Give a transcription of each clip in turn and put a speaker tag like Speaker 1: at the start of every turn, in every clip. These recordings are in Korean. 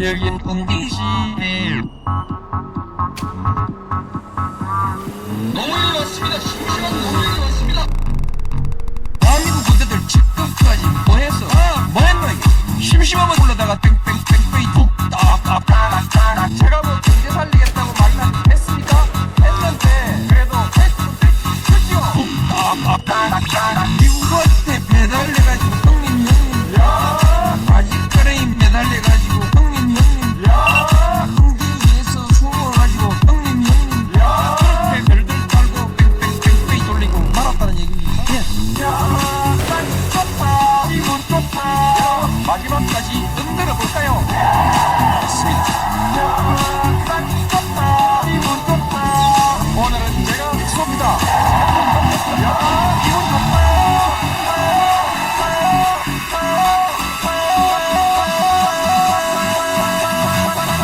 Speaker 1: 여긴 공기시 노무현이 왔습니다. 심심한 노무현이 왔습니다. 대한민국 군대들 지금까지 뭐했어 뭐 했노 이게? 심심하면 불러다가 뺑뺑뺑뺑이 뚝딱딱딱딱 제가 뭐 경제 살리겠다고 말만 했습니까? 했는데 그래도 했어 했지요 뚝딱딱딱딱 미국한테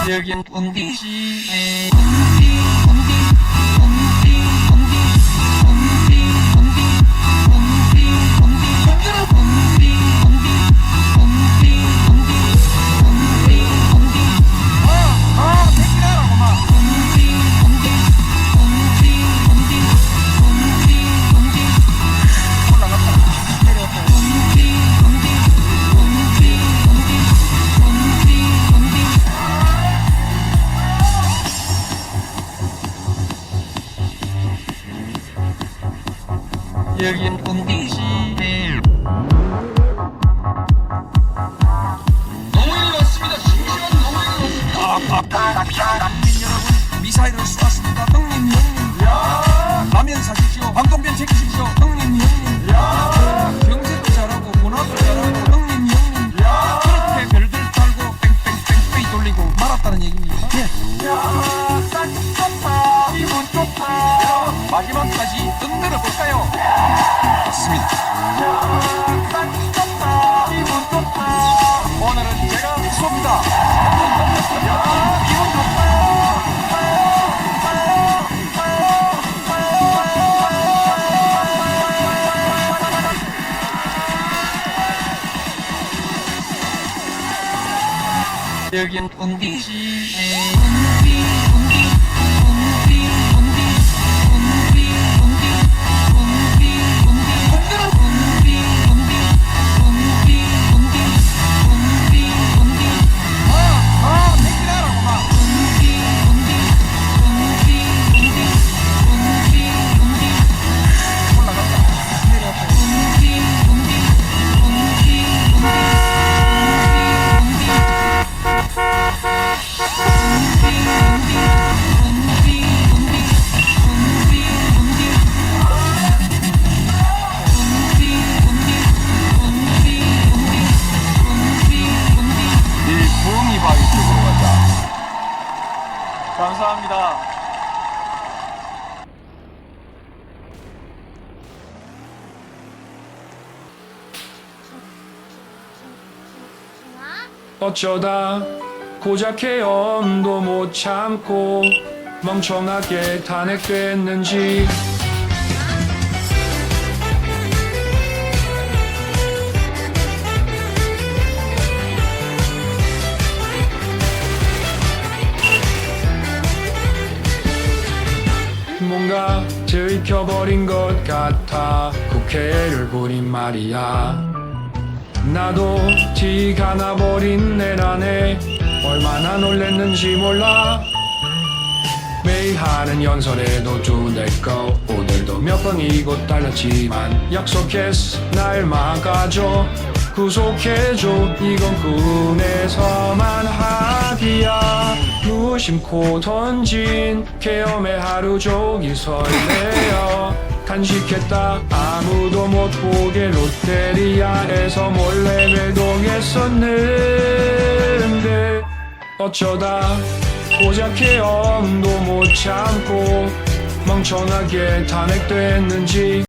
Speaker 1: 여긴 운디시 여긴 운디시 노무현이 왔습니다. 심심한 왔습니다. 국민 여러분, 미사일을 쏘았습니다. 형님, 형님. 라면 사십시오. 황동변 챙기십시오. 형님, 형님. 경제도 잘하고 문화도 잘하고 형님, 형님. 그렇게 별들 달고 뺑뺑뺑뺑 돌리고 말았다는 얘기입니다. 예. 야. 기분 좋다. 마지막까지 consider yun kundi. 감사합니다.
Speaker 2: 어쩌다 고작 헤엄도 못 참고 멍청하게 탄핵됐는지 들켜버린 것 같아. 국회를 부린 말이야. 나도 티가 나버린 내란에 얼마나 놀랬는지 몰라. 매일 하는 연설에도 두내거. 오늘도 몇 번 이곳 달렸지만 약속했어 날 막아줘 구속해줘. 이건 꿈에서만 하기야. 무심코 던진 계엄의 하루 종일 설레어. 간식했다. 아무도 못 보게 롯데리아에서 몰래 매동했었는데 어쩌다 고작 헤엄도 못 참고 멍청하게 탄핵됐는지